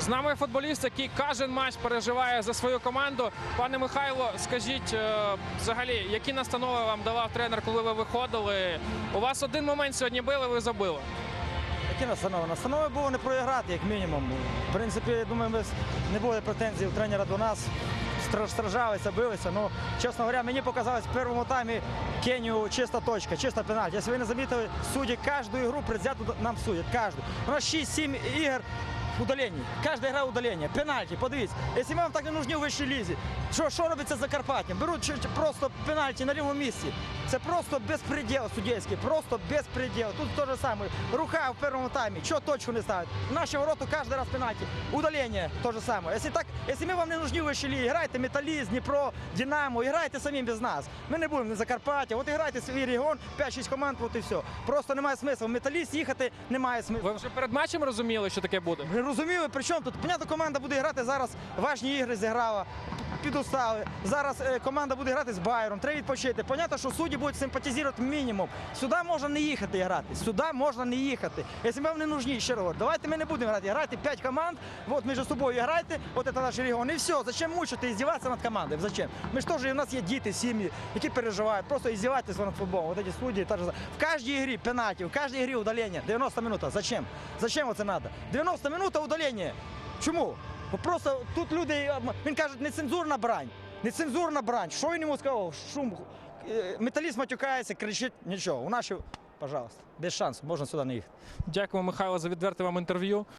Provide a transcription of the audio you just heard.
З нами футболіст, який кожен матч переживає за свою команду. Пане Михайло, скажіть е, взагалі, які настанови вам давав тренер, коли ви виходили? У вас один момент сьогодні били, ви забили. Які настанови? Настанови було не проіграти, як мінімум. В принципі, я думаю, ми не було претензій у тренера до нас. Стражалися, билися. Ну, чесно говоря, мені показалось в першому таймі Кенію чиста точка, чиста пенальті. Якщо ви не замітили, судді кожну ігру предвзято нам судять. Кожну. У нас 6-7 ігор удалений. Кожна гра удалення. Пенальті, подивіться. Якщо вам так не нужні у вищій лізі, що, що робиться за Карпаттям? Беруть просто пенальті на рівному місці. Це просто безпреділ суддівський, просто безпреділ. Тут те ж саме. Рука в першому таймі. Чого точку не ставить? Наші ворота кожен раз пенальті. Удалення те ж саме. Якщо так, якщо ми вам не нужні у вищій грайте Металіст, Дніпро, Динамо, грайте самі без нас. Ми не будемо на Закарпаття. От грайте свій регіон, 5-6 команд, от і все. Просто немає смислу. В Металіст їхати немає смислу. Ви вже перед матчем розуміли, що таке буде? Ви розуміли, при чому тут? Понятно, команда буде грати зараз важні ігри зіграла, підустали. Зараз е, команда буде грати з Байером, треба відпочити. Понятно, що судді будуть симпатизувати мінімум. Сюди можна не їхати грати. Сюди можна не їхати. Якщо вам не нужні, ще раз давайте ми не будемо грати. Грайте 5 команд, от між собою грайте, от це наш регіон. І все. Зачем мучити здіватися над командою? Зачем? Ми ж теж, у нас є діти, сім'ї, які переживають. Просто іздіватися над футболом. От ці судді, та ж в кожній грі пенальті, в кожній грі удалення. 90 минут. Зачем? Зачем це треба? 90 минут удалення. Чому? Просто тут люди, він каже, нецензурна брань. Нецензурна брань. Що він йому сказав? Шум. Е, Металіст матюкається, кричить, нічого. У нас пожалуйста, без шансу, можна сюди не їхати. Дякуємо, Михайло, за відверте вам інтерв'ю.